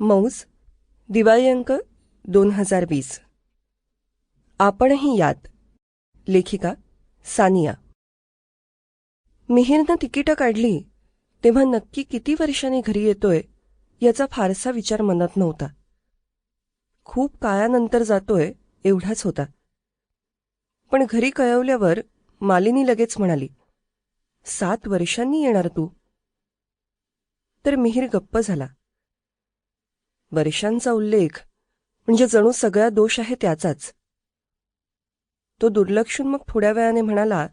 मौज दिवाळी अंक दोन हजार वीस. आपणही यात. लेखिका सानिया. मिहीरनं तिकीटं काढली तेव्हा नक्की किती वर्षांनी घरी येतोय याचा फारसा विचार मनात नव्हता. खूप काळानंतर जातोय एवढाच होता. पण घरी कळवल्यावर मालिनी लगेच म्हणाली सात वर्षांनी येणार तू. तर मिहीर गप्प झाला. वर्षांचा उल्लेख. म्हणजे जणू सगळा दोष आहे त्याचाच. तो दुर्लक्षून मग थोड्या वेळाने म्हणाला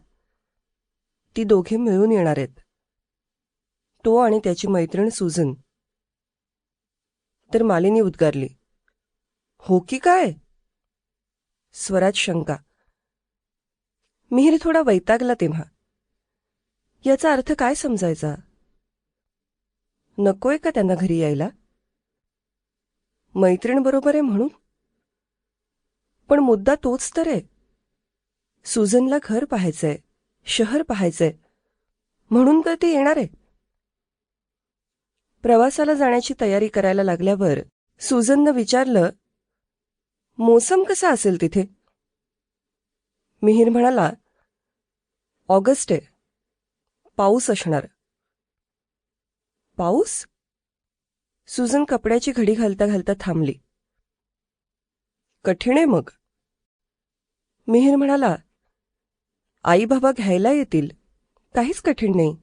ती दोघे मिळून येणार आहेत. तो आणि त्याची मैत्रीण सुजन तर मालिनी उद्गारली हो की काय? स्वरात शंका मिहीर थोडा वैतागला तेव्हा. याचा अर्थ काय समजायचा? नकोय का त्यांना घरी यायला? मैत्रीण बरोबर आहे म्हणून. पण मुद्दा तोच तर आहे. सुजनला घर पाहायचंय शहर पाहायचंय म्हणून तर ती येणार आहे. प्रवासाला जाण्याची तयारी करायला लागल्यावर सुजननं विचारलं मोसम कसा असेल तिथे? मिहीर म्हणाला ऑगस्ट आहे. पाऊस असणार. पाऊस? सुजन कपड्याची घडी घालता घालता थांबली. कठीण आहे मग. मिहीर म्हणाला आई बाबा घ्यायला येतील. काहीच कठीण नाही.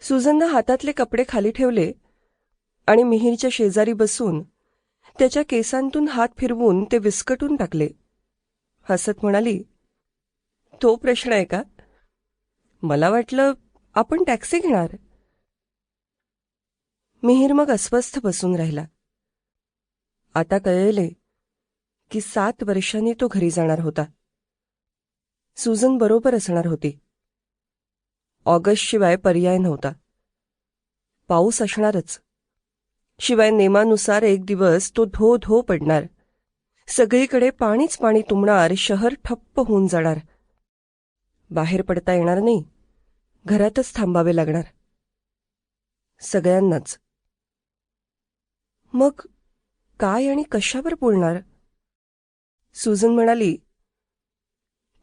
सुजननं हातातले कपडे खाली ठेवले आणि मिहीरच्या शेजारी बसून त्याच्या केसांतून हात फिरवून ते विस्कटून टाकले. हसत म्हणाली तो प्रश्न आहे का? मला वाटलं आपण टॅक्सी घेणार. मिहीर मग अस्वस्थ बसून राहिला. आता कळले की सात वर्षांनी तो घरी जाणार होता. सुजन बरोबर असणार होती. ऑगस्टशिवाय पर्याय नव्हता. पाऊस असणारच. शिवाय नेमानुसार एक दिवस तो धो धो पडणार. सगळीकडे पाणीच पाणी तुंबणार शहर ठप्प होऊन जाणार. बाहेर पडता येणार नाही. घरातच थांबावे लागणार. सगळ्यांनाच. मग काय आणि कशावर बोलणार? सुजन म्हणाली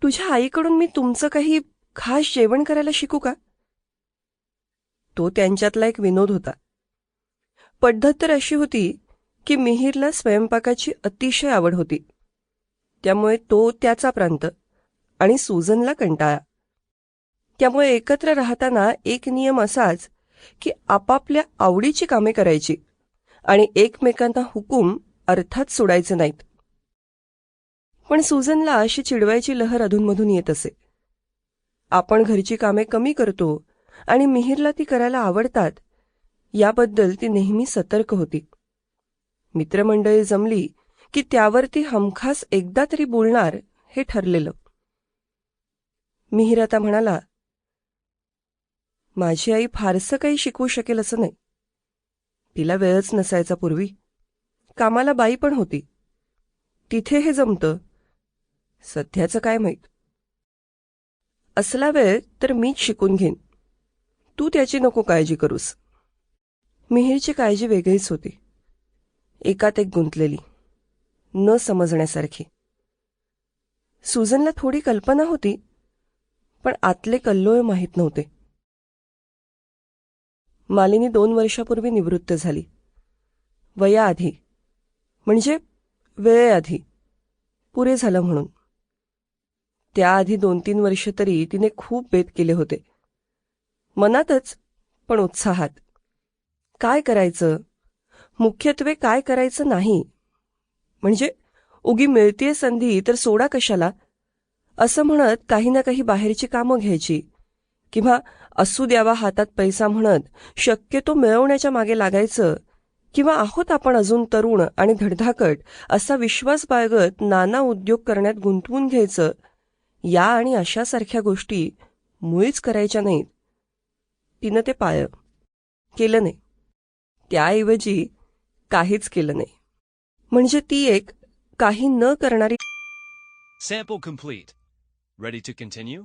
तुझ्या आईकडून मी तुमचं काही खास जेवण करायला शिकू का? तो त्यांच्यातला एक विनोद होता. पद्धत तर अशी होती की मिहीरला स्वयंपाकाची अतिशय आवड होती. त्यामुळे तो त्याचा प्रांत आणि सुजनला कंटाळा. त्यामुळे एकत्र राहताना एक नियम असाच की आपापल्या आवडीची कामे करायची. आणि एकमेकांना हुकूम अर्थात सोडायचे नाहीत. पण सुजनला अशी चिडवायची लहर अधूनमधून येत असे. आपण घरची कामे कमी करतो आणि मिहीरला ती करायला आवडतात याबद्दल ती नेहमी सतर्क होती. मित्रमंडळी जमली की त्यावर ती हमखास एकदा तरी बोलणार हे ठरलेलं. मिहीर आता म्हणाला माझी आई फारसं काही शिकवू शकेल असं नाही. तिला वेळच नसायचा पूर्वी. कामाला बाई पण होती. तिथे हे जमतं. सध्याचं काय माहीत? असला वेळ तर मीच शिकून घेईन. तू त्याची नको काळजी करूस. मिहीरची काळजी वेगळीच होती. एकात एक गुंतलेली. न समजण्यासारखी. सुजनला थोडी कल्पना होती पण आतले कल्लोळ माहीत नव्हते. मालिनी दोन वर्षापूर्वी निवृत्त झाली. वयाआधी म्हणजे वेळेआधी पुरे झालं म्हणून. त्याआधी दोन तीन वर्ष तरी तिने खूप बेत केले होते. मनातच पण उत्साहात. काय करायचं? मुख्यत्वे काय करायचं नाही. म्हणजे उगी मिळतीये संधी तर सोडा कशाला? असं म्हणत काही ना काही बाहेरची कामं घ्यायची. किंवा असू द्यावा हातात पैसा म्हणत शक्यतो मिळवण्याच्या मागे लागायचं किंवा आहोत आपण अजून तरुण आणि धडधाकट असा विश्वास बाळगत नाना उद्योग करण्यात गुंतवून घ्यायचं या आणि अशासारख्या गोष्टी मुळीच करायच्या नाहीत. तिनं ते पाळ केलं नाही. त्याऐवजी काहीच केलं नाही. म्हणजे ती एक काही न करणारी sample complete. Ready to continue